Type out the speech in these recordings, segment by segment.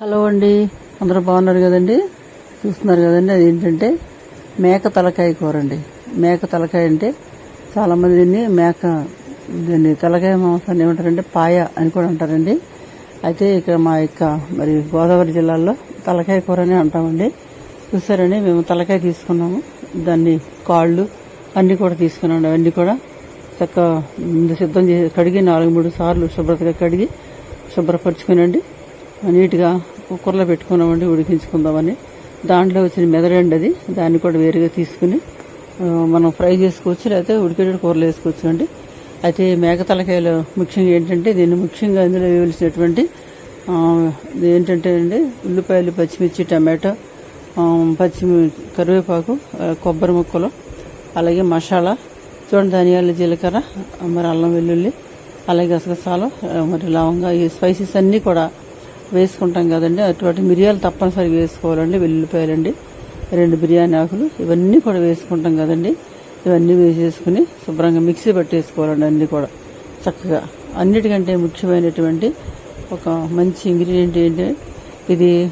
Hello అండి. అందరూ బాగున్నారు కదండి? చూస్తున్నారు కదండి అది ఏంటంటే మేక తలకాయ కూర అండి మేక తలకాయ అంటే చాలామంది దీన్ని మేక దీన్ని తలకాయ మాంసాన్ని ఏమంటారంటే పాయ అని కూడా అంటారండి. అయితే ఇక్కడ మా యొక్క మరి గోదావరి జిల్లాలో తలకాయ కూర అని అంటామండి. చూసారండి మేము తలకాయ తీసుకున్నాము. దాన్ని కాళ్ళు అన్నీ కూడా తీసుకున్నాం అవన్నీ కూడా చక్కగా సిద్ధం చేసి కడిగి నాలుగు మూడు సార్లు శుభ్రతగా కడిగి శుభ్రపరచుకునండి. నీట్గా కుక్కర్లో పెట్టుకున్నామండి ఉడికించుకుందామని. దాంట్లో వచ్చిన మెదడండి అది. దాన్ని కూడా వేరుగా తీసుకుని మనం ఫ్రై చేసుకోవచ్చు లేకపోతే ఉడికేటట్టు కూరలు వేసుకోవచ్చు అండి. అయితే మేక తలకాయలు ముఖ్యంగా ఏంటంటే దీన్ని ముఖ్యంగా అందులో వేయవలసినటువంటి ఏంటంటే అండి ఉల్లిపాయలు పచ్చిమిర్చి టమాటో పచ్చిమి కరివేపాకు కొబ్బరి ముక్కలు అలాగే మసాలా చూడండి ధనియాలు జీలకర్ర మరి అల్లం వెల్లుల్లి అలాగే గసగసాలు మరి లవంగా ఈ స్పైసెస్ అన్నీ కూడా వేసుకుంటాం కదండి. అటువంటి మిరియాలు తప్పనిసరిగా వేసుకోవాలండి. వెల్లుల్లిపాయలండి రెండు బిర్యానీ ఆకులు ఇవన్నీ కూడా వేసుకుంటాం కదండి. ఇవన్నీ వేసేసుకుని శుభ్రంగా మిక్సీ పట్టేసుకోవాలండి అన్నీ కూడా. చక్కగా. అన్నిటికంటే ముఖ్యమైనటువంటి ఒక మంచి ఇంగ్రీడియంట్ ఏంటి? ఇది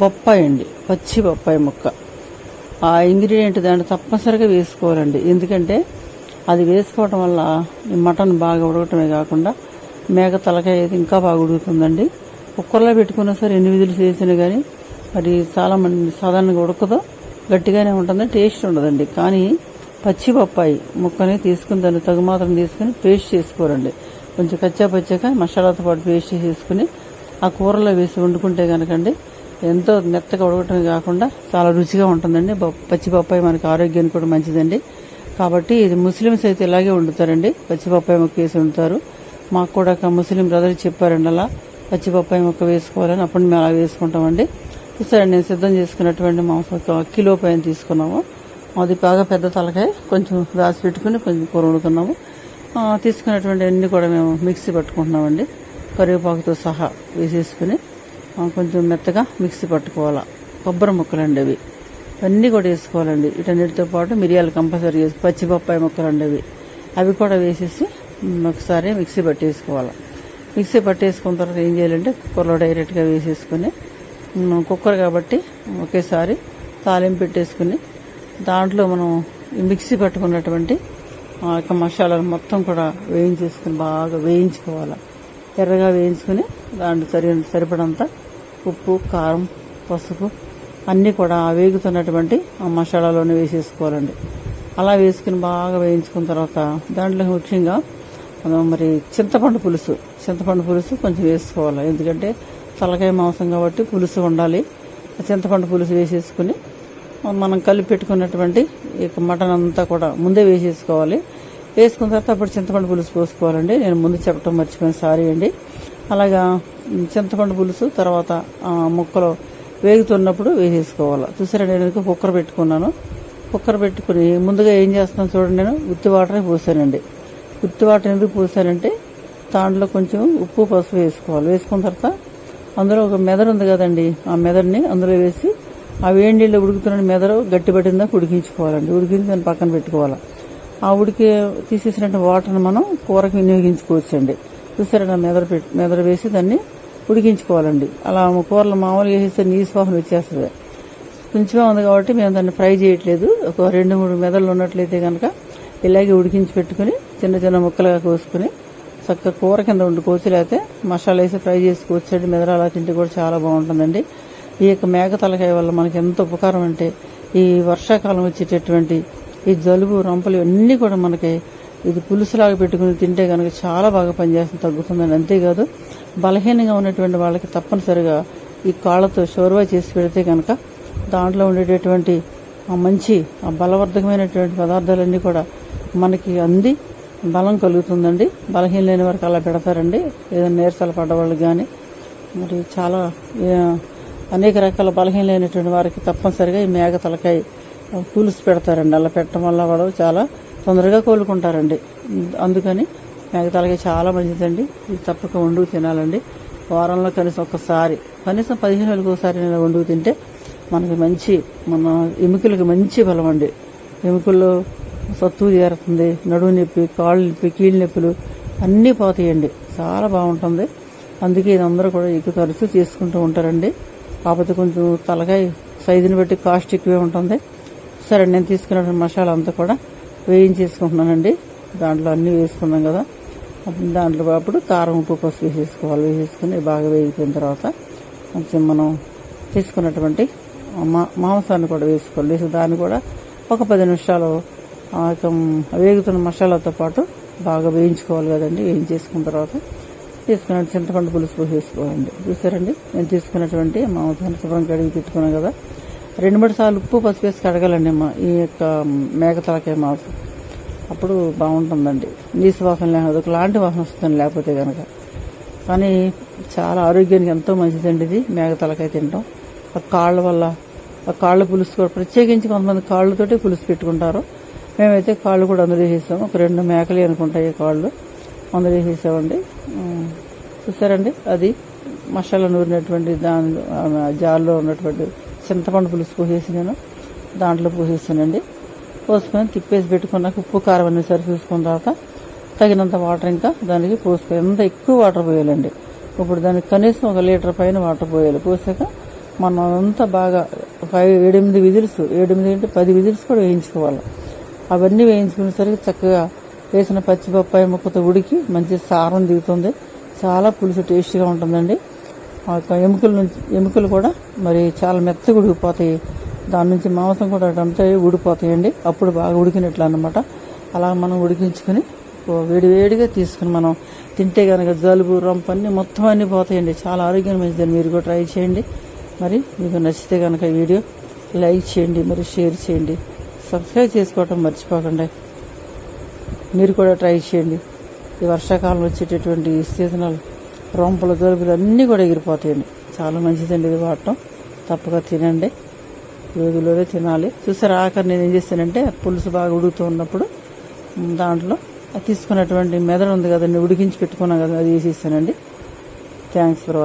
బొప్పాయి అండి. పచ్చి బొప్పాయి ముక్క. ఆ ఇంగ్రీడియంట్ దాంట్లో తప్పనిసరిగా వేసుకోవాలండి. ఎందుకంటే అది వేసుకోవటం వల్ల మటన్ బాగా ఉడకటమే కాకుండా మేక తలకాయ అయితే ఇంకా బాగా ఉడుకుతుందండి. కుక్కర్లో పెట్టుకున్నా సరే ఎన్ని విధులు చేసినా కానీ మరి చాలా మంది సాధారణంగా ఉడకదు. గట్టిగానే ఉంటుంది టేస్ట్ ఉండదండి. కానీ పచ్చి బొప్పాయి ముక్కని తీసుకుని దాన్ని తగు మాత్రం తీసుకుని పేస్ట్ చేసుకోరండి. కొంచెం కచ్చా పచ్చాక మసాలాతో పాటు పేస్ట్ చేసుకుని ఆ కూరలో వేసి వండుకుంటే కనుకండి ఎంతో మెత్తగా ఉడకటమే కాకుండా చాలా రుచిగా ఉంటుందండి. బొ- పచ్చి బొప్పాయి మనకి ఆరోగ్యానికి కూడా మంచిదండి. కాబట్టి ఇది ముస్లిమ్స్ అయితే ఇలాగే వండుతారండి. పచ్చి బొప్పాయి ముక్క వేసి వండుతారు. మాకు కూడా ఒక ముస్లిం బ్రదర్ చెప్పారండి అలా పచ్చి బొప్పాయి ముక్క వేసుకోవాలని అప్పుడు మేము అలా వేసుకుంటామండి. సరే నేను సిద్ధం చేసుకున్నటువంటి మాంసం ఒక కిలో పైన తీసుకున్నాము. అది బాగా పెద్ద తలకాయ కొంచెం దాచి పెట్టుకుని కొంచెం కూర వండుకున్నాము. తీసుకున్నటువంటి అన్ని కూడా మేము మిక్సీ పట్టుకుంటున్నామండి. కరివేపాకుతో సహా వేసేసుకుని కొంచెం మెత్తగా మిక్సీ పట్టుకోవాలా. కొబ్బరి ముక్కలండి అవి. అన్నీ కూడా వేసుకోవాలండి. వీటన్నిటితో పాటు మిరియాలు కంపల్సరీ వేసి పచ్చి బొప్పాయి ముక్కలండి అవి. అవి కూడా వేసేసి ఒకసారి మిక్సీ పట్టేసుకోవాలి. మిక్సీ పట్టేసుకున్న తర్వాత ఏం చేయాలంటే కుక్కర్లో డైరెక్ట్గా వేసేసుకుని కుక్కర్ కాబట్టి ఒకేసారి తాలింపు పెట్టేసుకుని దాంట్లో మనం మిక్సీ పట్టుకున్నటువంటి ఆ యొక్క మసాలాలు మొత్తం కూడా వేయించేసుకుని బాగా వేయించుకోవాలి. ఎర్రగా వేయించుకుని దాంట్లో సరి సరిపడంత ఉప్పు కారం పసుపు అన్నీ కూడా వేగుతున్నటువంటి ఆ మసాలాలోనే వేసేసుకోవాలండి. అలా వేసుకుని బాగా వేయించుకున్న తర్వాత దాంట్లో ముఖ్యంగా మనం మరి చింతపండు పులుసు చింతపండు పులుసు కొంచెం వేసుకోవాలి. ఎందుకంటే తలకాయ మాంసం కాబట్టి పులుసు ఉండాలి. చింతపండు పులుసు వేసేసుకుని మనం కలిపి పెట్టుకున్నటువంటి ఈ యొక్క మటన్ అంతా కూడా ముందే వేసేసుకోవాలి. వేసుకున్న తర్వాత అప్పుడు చింతపండు పులుసు పోసుకోవాలండి. నేను ముందు చెప్పడం మర్చిపోయిన సారీ అండి. అలాగా చింతపండు పులుసు తర్వాత ఆ ముక్కలు వేగుతున్నప్పుడు వేసేసుకోవాలి. చూసారా నేను కుక్కర్ పెట్టుకున్నాను. కుక్కర్ పెట్టుకుని ముందుగా ఏం చేస్తున్నాను చూడండి నేను ఉత్తి వాటరే పోసానండి. ఉత్తి వాటర్ ఎందుకు పోసానంటే దాంట్లో కొంచెం ఉప్పు పసుపు వేసుకోవాలి. వేసుకున్న తర్వాత అందులో ఒక మెదడు ఉంది కదండి. ఆ మెదడుని అందులో వేసి ఆ వేడి నీళ్ళు ఉడుకుతున్న మెదడు గట్టి పట్టిందాక ఉడికించుకోవాలండి. ఉడికించి దాన్ని పక్కన పెట్టుకోవాలి. ఆ ఉడికి తీసేసినట్టు వాటర్ని మనం కూరకు వినియోగించుకోవచ్చండి. చూసారా మెదడు పెట్టి మెదడు వేసి దాన్ని ఉడికించుకోవాలండి. అలా కూరలు మామూలుగా వేసేస్తే నీసు వాసన వచ్చేస్తుంది. కొంచెమే ఉంది కాబట్టి మేము దాన్ని ఫ్రై చేయట్లేదు. ఒక రెండు మూడు మెదళ్ళు ఉన్నట్లయితే కనుక ఇలాగే ఉడికించి పెట్టుకుని చిన్న చిన్న ముక్కలుగా కోసుకుని చక్కగా కూర కింద వండుకోవచ్చు లేకపోతే మసాలా వేసి ఫ్రై చేసుకోవచ్చు అండి మెదరాలా తింటే కూడా చాలా బాగుంటుందండి. ఈ యొక్క మేక తలకాయ వల్ల మనకి ఎంత ఉపకారం అంటే ఈ వర్షాకాలం వచ్చేటటువంటి ఈ జలుబు రంపలు ఇవన్నీ కూడా మనకి ఇది పులుసులాగా పెట్టుకుని తింటే కనుక చాలా బాగా పనిచేస్తుంది తగ్గుతుందని అంతేకాదు బలహీనంగా ఉన్నటువంటి వాళ్ళకి తప్పనిసరిగా ఈ కాళ్ళతో షోర్వా చేసి పెడితే కనుక దాంట్లో ఉండేటటువంటి ఆ మంచి ఆ బలవర్ధకమైనటువంటి పదార్థాలన్నీ కూడా మనకి అంది. బలం కలుగుతుందండి. బలహీన లేని వారికి అలా పెడతారండి. ఏదైనా నీరసాలు పడ్డవాళ్ళు కానీ మరి చాలా అనేక రకాల బలహీనమైనటువంటి వారికి తప్పనిసరిగా ఈ మేక తలకాయ పులుసు పెడతారండి. అలా పెట్టడం వల్ల వాడు చాలా తొందరగా కోలుకుంటారండి. అందుకని మేక తలకాయ చాలా మంచిదండి. ఇది తప్పక వండుకు తినాలండి. వారంలో కనీసం ఒక్కసారి కనీసం పదిహేను వేలకు ఒకసారి నేను వండుకు తింటే మనకి మంచి మన ఎముకలకి మంచి బలం అండి. ఎముకల్లో సత్తు చేరుతుంది నడువు నొప్పి కాళ్ళు నొప్పి కీళ్ళ నొప్పులు అన్నీ పోతాయండి. చాలా బాగుంటుంది. అందుకే ఇది అందరూ కూడా ఎక్కువ తరచూ చేసుకుంటూ ఉంటారండి. కాకపోతే కొంచెం తలకాయ సైజుని బట్టి కాస్ట్ ఎక్కువే ఉంటుంది. సరే నేను తీసుకున్న మసాలా అంతా కూడా వేయించేసుకుంటున్నానండి. దాంట్లో అన్నీ వేసుకున్నాం కదా. దాంట్లో అప్పుడు కారం ఉప్పు పసుపు వేసేసుకోవాలి. వేసేసుకుని బాగా వేగిపోయిన తర్వాత కొంచెం మనం తీసుకున్నటువంటి మా మాంసాన్ని కూడా వేసుకోవాలి వేసి దాన్ని కూడా ఒక పది నిమిషాలు ఆ యొక్క వేగుతున్న మసాలాతో పాటు బాగా వేయించుకోవాలి కదండి. వేయించేసుకున్న తర్వాత తీసుకున్న చింతపండు పులుసు పోసేసుకోవాలండి. చూసారండి? నేను తీసుకున్నటువంటి మాంసాన్ని శుభ్రం కడిగి పెట్టుకున్నాను కదా. రెండు మూడు సార్లు ఉప్పు పసుపు వేసి కడగాలండి మా ఈ యొక్క మేక తలకాయ మాంసం. అప్పుడు బాగుంటుందండి. నీసు వాసన లేకపోతే ఒకలాంటి వాసన వస్తుంది లేకపోతే కనుక కానీ చాలా ఆరోగ్యానికి ఎంతో మంచిదండి ఇది మేక తలకాయ తినడం. ఆ కాళ్ళ వల్ల ఆ కాళ్ళ పులుసు కూడా ప్రత్యేకించి కొంతమంది కాళ్ళతోటి పులుసు పెట్టుకుంటారు. మేమైతే కాళ్ళు కూడా అందజేసేసాము ఒక రెండు మేకలు అనుకుంటాయి కాళ్ళు. అందజేసేసామండి చూసారండి? అది మసాలా నూరినటువంటి దాని జార్లో ఉన్నటువంటి చింతపండు పులుసు పోసేసి నేను దాంట్లో పోసేసానండి పోసుకొని తిప్పేసి పెట్టుకున్నాక ఉప్పు కారం అన్ని సరి చూసుకున్న తర్వాత తగినంత వాటర్ ఇంకా దానికి పోసుకొని ఎంత ఎక్కువ వాటర్ పోయాలండి. ఇప్పుడు దానికి కనీసం ఒక లీటర్ పైన వాటర్ పోయాలి. పోసాక మనం అంతా బాగా ఫైవ్ ఎనిమిది విజిల్స్ ఎనిమిది అంటే పది విజిల్స్ కూడా వేయించుకోవాలి. అవన్నీ వేయించుకునేసరికి చక్కగా వేసిన పచ్చి బొప్పాయి ముక్కతో ఉడికి మంచి సారం దిగుతుంది. చాలా పులుసు టేస్టీగా ఉంటుందండి. ఆ యొక్క ఎముకల నుంచి ఎముకలు కూడా మరి చాలా మెత్తగా ఉడికిపోతాయి. దాని నుంచి మాంసం కూడా అంతా ఉడిపోతాయండి అప్పుడు బాగా ఉడికినట్లు అన్నమాట. అలా మనం ఉడికించుకొని వేడివేడిగా వేడి వేడిగా తీసుకుని మనం తింటే కనుక జలుబు రంపు అన్నీ మొత్తం అన్నీ పోతాయండి. చాలా ఆరోగ్యం మంచిదని మీరు కూడా ట్రై చేయండి. మరి మీకు నచ్చితే కనుక వీడియో లైక్ చేయండి మరి షేర్ చేయండి. సబ్స్క్రైబ్ చేసుకోవటం మర్చిపోకండి. మీరు కూడా ట్రై చేయండి. ఈ వర్షాకాలం వచ్చేటటువంటి ఈ సీజనల్ రొంపలు జలుబులు అన్నీ కూడా ఎగిరిపోతాయండి. చాలా మంచిదండి ఇది వాడటం. తప్పగా తినండి. రోజులోనే తినాలి. చూసారు ఆఖరి నేను ఏం చేస్తానంటే పులుసు బాగా ఉడుకుతూ ఉన్నప్పుడు దాంట్లో తీసుకున్నటువంటి మెదడు ఉంది కదండి ఉడికించి పెట్టుకున్నాం కదా అది వేసేసానండి థ్యాంక్స్ ఫర్ వాచింగ్